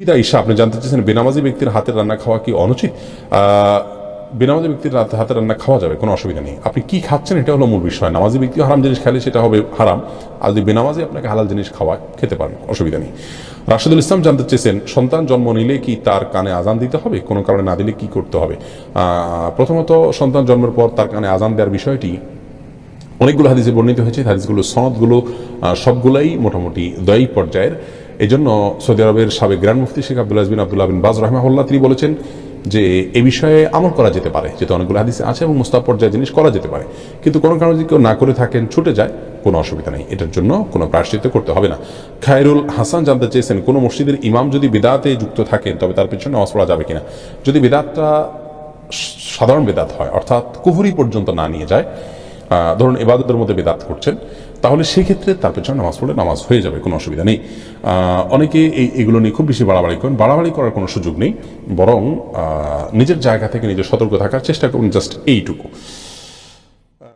বিদা ঈশা, আপনি জানতে চেয়েছেন বেনামাজি ব্যক্তির হাতের রান্না খাওয়া কি অনুচিত? বেনামাজি ব্যক্তির হাতে রান্না খাওয়া যাবে, কোনো অসুবিধা নেই। আপনি কি খাচ্ছেন এটা হলো মূল বিষয়। নামাজি ব্যক্তি হারাম জিনিস খেলে সেটা হবে হারাম। আর যদি বেনামাজি আপনাকে হালাল জিনিস খাওয়া খেতে পারেন, অসুবিধা নেই। রাশেদুল ইসলাম জানতে চেয়েছেন সন্তান জন্ম নিলে কি তার কানে আজান দিতে হবে? কোনো কারণে না দিলে কি করতে হবে? প্রথমত, সন্তান জন্মের পর তার কানে আজান দেওয়ার বিষয়টি অনেকগুলো হাদিসে বর্ণিত হয়েছে। হাদিসগুলো সনদগুলো সবগুলাই মোটামুটি দয়ী পর্যায়ের। এই জন্য সৌদি আরবের সাবেক grand mufti Sheikh Abdullah bin Abdullah bin Baz রহমাহুল্লাহ তিনি বলেছেন যে এ বিষয়ে আমল করা যেতে পারে, যেহেতু অনেকগুলো হাদিসে আছে এবং মুস্তাব পর্যায়ে জিনিস করা যেতে পারে। কিন্তু কোনো কারণে যদি কেউ না করে থাকেন, ছুটে যায়, কোনো অসুবিধা নেই। এটার জন্য কোনো প্রায়শ্চিত্ত করতে হবে না। খায়রুল হাসান জানতে চেয়েছেন, কোনো মসজিদের ইমাম যদি বিদাতে যুক্ত থাকেন, তবে তার পেছনে নামাজ পড়া যাবে কিনা? যদি বিদাতটা সাধারণ বেদাত হয়, অর্থাৎ কুহুরি পর্যন্ত না নিয়ে যায় ধরুন এবাদতের মধ্যে বেদাত করছেন, তাহলে সেক্ষেত্রে তার পেছনে নামাজ পড়লে নামাজ হয়ে যাবে, কোনো অসুবিধা নেই। অনেকে এই, এগুলো নিয়ে খুব বেশি বাড়াবাড়ি করেন। বাড়াবাড়ি করার কোনো সুযোগ নেই, বরং নিজের জায়গা থেকে নিজের সতর্ক থাকার চেষ্টা করুন, জাস্ট এইটুকু।